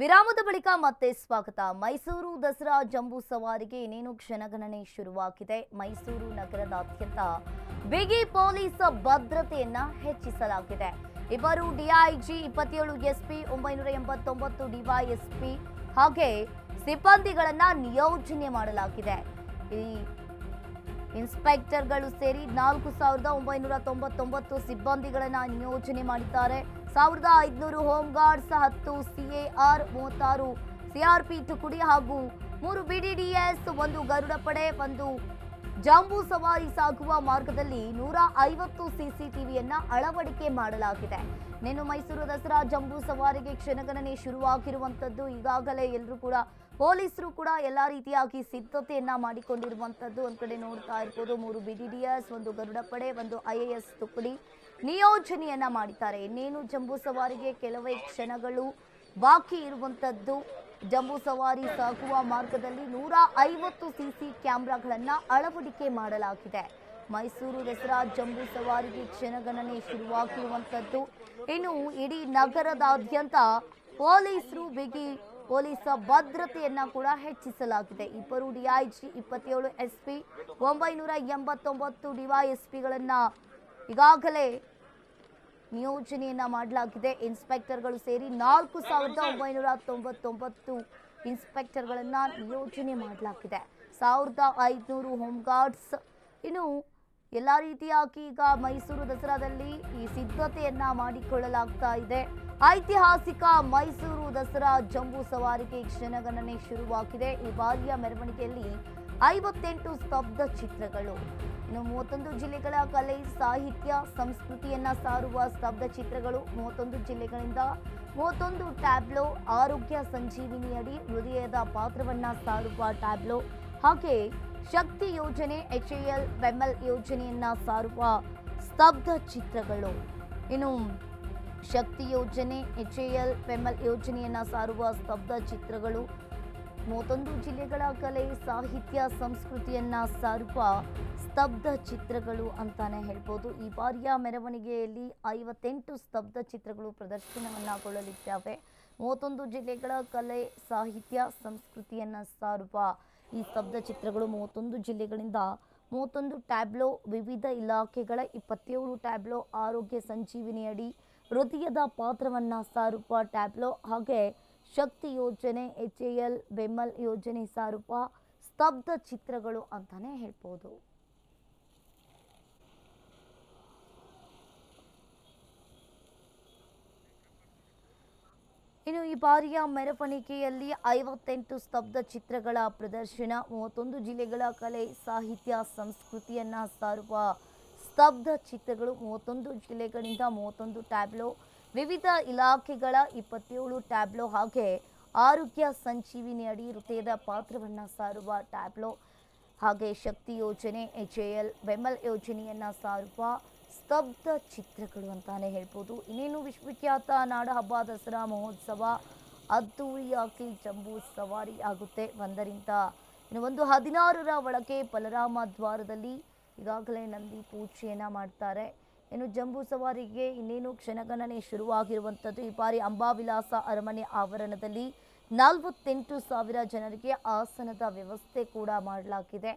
ವಿರಾಮದ ಬಳಿಕ ಮತ್ತೆ ಸ್ವಾಗತ. ಮೈಸೂರು ದಸರಾ ಜಂಬೂ ಸವಾರಿಗೆ ಇನ್ನೇನು ಕ್ಷಣಗಣನೆ ಶುರುವಾಗಿದೆ. ಮೈಸೂರು ನಗರದಾದ್ಯಂತ ಬಿಗಿ ಪೊಲೀಸ್ ಭದ್ರತೆಯನ್ನ ಹೆಚ್ಚಿಸಲಾಗಿದೆ. ಇಬ್ಬರು ಡಿಐಜಿ, ಇಪ್ಪತ್ತೇಳು ಎಸ್ಪಿ, ಒಂಬೈನೂರ ಎಂಬತ್ತೊಂಬತ್ತು ಡಿವೈಎಸ್ಪಿ ಹಾಗೆ ಸಿಬ್ಬಂದಿಗಳನ್ನ ನಿಯೋಜನೆ ಮಾಡಲಾಗಿದೆ. ಈ ಇನ್ಸ್ಪೆಕ್ಟರ್ಗಳು ಸೇರಿ ನಾಲ್ಕು ಸಾವಿರದ ಒಂಬೈನೂರ ತೊಂಬತ್ತೊಂಬತ್ತು ಸಿಬ್ಬಂದಿಗಳನ್ನು ನಿಯೋಜನೆ ಮಾಡಿದ್ದಾರೆ. ಸಾವಿರದ ಐದುನೂರು ಹೋಮ್ ಗಾರ್ಡ್ಸ್, ಹತ್ತು ಸಿಎಆರ್, ಮೂವತ್ತಾರು ಸಿಆರ್ಪಿ ತುಕುಡಿ ಹಾಗೂ ಮೂರು ಬಿಡಿಡಿಎಸ್, ಒಂದು ಗರುಡ ಪಡೆ ಒಂದು ಜಂಬೂ ಸವಾರಿ ಸಾಗುವ ಮಾರ್ಗದಲ್ಲಿ ನೂರ ಐವತ್ತು ಸಿಸಿಟಿವಿಯನ್ನ ಅಳವಡಿಕೆ ಮಾಡಲಾಗಿದೆ. ನೀನು ಮೈಸೂರು ದಸರಾ ಜಂಬೂ ಸವಾರಿಗೆ ಕ್ಷಣಗಣನೆ ಶುರುವಾಗಿರುವಂತದ್ದು ಈಗಾಗಲೇ ಎಲ್ಲರೂ ಕೂಡ, ಪೊಲೀಸರು ಕೂಡ ಎಲ್ಲ ರೀತಿಯಾಗಿ ಸಿದ್ಧತೆಯನ್ನ ಮಾಡಿಕೊಂಡಿರುವಂತದ್ದು ಒಂದ್ ಕಡೆ ನೋಡ್ತಾ ಇರ್ಬೋದು. ಮೂರು ಬಿಡಿಡಿಎಸ್, ಒಂದು ಗರುಡ ಪಡೆ ಒಂದು ಎಸ್ ತುಕಡಿ ನಿಯೋಜನೆಯನ್ನ ಮಾಡಿದ್ದಾರೆ. ಇನ್ನೇನು ಜಂಬೂ ಸವಾರಿಗೆ ಕೆಲವೇ ಕ್ಷಣಗಳು ಬಾಕಿ ಇರುವಂತದ್ದು ಜಂಬೂ ಸವಾರಿ ಸಾಗುವ ಮಾರ್ಗದಲ್ಲಿ ನೂರ ಐವತ್ತು ಸಿಸಿ ಕ್ಯಾಮೆರಾಗಳನ್ನ ಅಳವಡಿಕೆ ಮಾಡಲಾಗಿದೆ. ಮೈಸೂರು ದಸರಾ ಜಂಬೂ ಸವಾರಿಗೆ ಕ್ಷಣಗಣನೆ ಶುರುವಾಗಿರುವಂಥದ್ದು ಇನ್ನು ಇಡೀ ನಗರದಾದ್ಯಂತ ಪೊಲೀಸರು ಬಿಗಿ ಪೊಲೀಸ ಭದ್ರತೆಯನ್ನ ಕೂಡ ಹೆಚ್ಚಿಸಲಾಗಿದೆ. ಇಬ್ಬರು ಡಿಐಜಿ, ಇಪ್ಪತ್ತೇಳು ಎಸ್ಪಿ, ಒಂಬೈನೂರ ಎಂಬತ್ತೊಂಬತ್ತು ಡಿವೈಎಸ್ಪಿಗಳನ್ನ ಈಗಾಗಲೇ ನಿಯೋಜನೆಯನ್ನ ಮಾಡಲಾಗಿದೆ. ಇನ್ಸ್ಪೆಕ್ಟರ್ಗಳು ಸೇರಿ ನಾಲ್ಕು ಸಾವಿರದ ಒಂಬೈನೂರ ತೊಂಬತ್ತೊಂಬತ್ತು ಇನ್ಸ್ಪೆಕ್ಟರ್ಗಳನ್ನ ನಿಯೋಜನೆ ಮಾಡಲಾಗಿದೆ. ಸಾವಿರದ ಐದುನೂರು ಹೋಮ್ ಗಾರ್ಡ್ಸ್. ಇನ್ನು ಎಲ್ಲ ರೀತಿಯಾಗಿ ಈಗ ಮೈಸೂರು ದಸರಾದಲ್ಲಿ ಈ ಸಿದ್ಧತೆಯನ್ನ ಮಾಡಿಕೊಳ್ಳಲಾಗ್ತಾ ಇದೆ. ಐತಿಹಾಸಿಕ ಮೈಸೂರು ದಸರಾ ಜಂಬೂ ಸವಾರಿಗೆ ಕ್ಷಣಗಣನೆ ಶುರುವಾಗಿದೆ. ಈ ಬಾರಿಯ ಮೆರವಣಿಗೆಯಲ್ಲಿ ಐವತ್ತೆಂಟು ಸ್ತಬ್ಧ ಚಿತ್ರಗಳು. ಇನ್ನು ಮೂವತ್ತೊಂದು ಜಿಲ್ಲೆಗಳ ಕಲೆ, ಸಾಹಿತ್ಯ, ಸಂಸ್ಕೃತಿಯನ್ನ ಸಾರುವ ಸ್ತಬ್ಧ ಚಿತ್ರಗಳು ಮೂವತ್ತೊಂದು ಜಿಲ್ಲೆಗಳಿಂದ. ಮೂವತ್ತೊಂದು ಟ್ಯಾಬ್ಲೋ, ಆರೋಗ್ಯ ಸಂಜೀವಿನಿಯಡಿ ಹೃದಯದ ಪಾತ್ರವನ್ನ ಸಾರುವ ಟ್ಯಾಬ್ಲೋ. ಹಾಗೆ ಶಕ್ತಿ ಯೋಜನೆ ಎಚ್ ಎಲ್ ಬೆಮ್ಮಲ್ ಯೋಜನೆಯನ್ನ ಸಾರುವ ಸ್ತಬ್ಧ ಚಿತ್ರಗಳು. ಇನ್ನು ಶಕ್ತಿ ಯೋಜನೆ ಎಚ್ ಎಲ್ ಬೆಮ್ಮಲ್ ಯೋಜನೆಯನ್ನ ಸಾರುವ ಸ್ತಬ್ಧ ಚಿತ್ರಗಳು ಮೂವತ್ತೊಂದು ಜಿಲ್ಲೆಗಳ ಕಲೆ, ಸಾಹಿತ್ಯ, ಸಂಸ್ಕೃತಿಯನ್ನ ಸಾರುವ ಸ್ತಬ್ಧ ಚಿತ್ರಗಳು ಅಂತಾನೆ ಹೇಳ್ಬೋದು. ಈ ಬಾರಿಯ ಮೆರವಣಿಗೆಯಲ್ಲಿ ಐವತ್ತೆಂಟು ಸ್ತಬ್ಧ ಚಿತ್ರಗಳು ಪ್ರದರ್ಶನವನ್ನಾಗೊಳ್ಳಲಿದ್ದಾವೆ. ಮೂವತ್ತೊಂದು ಜಿಲ್ಲೆಗಳ ಕಲೆ, ಸಾಹಿತ್ಯ, ಸಂಸ್ಕೃತಿಯನ್ನ ಸಾರುವ ಈ ಸ್ತಬ್ಧ ಚಿತ್ರಗಳು ಮೂವತ್ತೊಂದು ಜಿಲ್ಲೆಗಳಿಂದ ಮೂವತ್ತೊಂದು ಟ್ಯಾಬ್ಲೋ, ವಿವಿಧ ಇಲಾಖೆಗಳ ಇಪ್ಪತ್ತೇಳು ಟ್ಯಾಬ್ಲೋ, ಆರೋಗ್ಯ ಸಂಜೀವಿನಿಯಡಿ ಹೃದಯದ ಪಾತ್ರವನ್ನ ಸಾರುವ ಟ್ಯಾಬ್ಲೋ ಹಾಗೆ ಶಕ್ತಿ ಯೋಜನೆ, ಎಚ್ ಎ ಎಲ್, ಬೆಮ್ಮಲ್ ಯೋಜನೆ ಸಾರುವ ಸ್ತಬ್ಧ ಚಿತ್ರಗಳು ಅಂತಾನೆ ಹೇಳ್ಬೋದು. ಇನ್ನು ಈ ಬಾರಿಯ ಮೆರವಣಿಗೆಯಲ್ಲಿ ಐವತ್ತೆಂಟು ಸ್ತಬ್ಧ ಚಿತ್ರಗಳ ಪ್ರದರ್ಶನ, ಮೂವತ್ತೊಂದು ಜಿಲ್ಲೆಗಳ ಕಲೆ, ಸಾಹಿತ್ಯ, ಸಂಸ್ಕೃತಿಯನ್ನ ಸಾರುವ ಸ್ತಬ್ಧ ಚಿತ್ರಗಳು, ಮೂವತ್ತೊಂದು ಜಿಲ್ಲೆಗಳಿಂದ ಮೂವತ್ತೊಂದು ಟ್ಯಾಬ್ಲೋ ವಿವಿಧ ಇಲಾಖೆಗಳ ಇಪ್ಪತ್ತೇಳು ಟ್ಯಾಬ್ಲೋ ಹಾಗೆ ಆರೋಗ್ಯ ಸಂಜೀವಿನಿ ಅಡಿ ಹೃದಯದ ಪಾತ್ರವನ್ನು ಸಾರುವ ಟ್ಯಾಬ್ಲೋ ಹಾಗೆ ಶಕ್ತಿ ಯೋಜನೆ ಎಚ್ ಎ ಎಲ್ ಬೆಂಬಲ್ ಯೋಜನೆಯನ್ನು ಸಾರುವ ಸ್ತಬ್ಧ ಚಿತ್ರಗಳು ಅಂತಾನೆ ಹೇಳ್ಬೋದು. ಇನ್ನೇನು ವಿಶ್ವವಿಖ್ಯಾತ ನಾಡಹಬ್ಬ ದಸರಾ ಮಹೋತ್ಸವ ಅದ್ದೂರಿಯಾಗಿ ಜಂಬೂ ಸವಾರಿ ಆಗುತ್ತೆ ಒಂದರಿಂದ ಇನ್ನು ಒಂದು ಹದಿನಾರರ ಒಳಗೆ ಬಲರಾಮ ದ್ವಾರದಲ್ಲಿ ಈಗಾಗಲೇ ನಂದಿ ಪೂಜೆಯನ್ನು ಮಾಡ್ತಾರೆ. ಇನ್ನು ಜಂಬೂ ಸವಾರಿಗೆ ಇನ್ನೇನು ಕ್ಷಣಗಣನೆ ಶುರುವಾಗಿರುವಂಥದ್ದು. ಈ ಬಾರಿ ಅಂಬಾವಿಲಾಸ ಅರಮನೆ ಆವರಣದಲ್ಲಿ ನಲವತ್ತೆಂಟು ಸಾವಿರ ಜನರಿಗೆ ಆಸನದ ವ್ಯವಸ್ಥೆ ಕೂಡ ಮಾಡಲಾಗಿದೆ.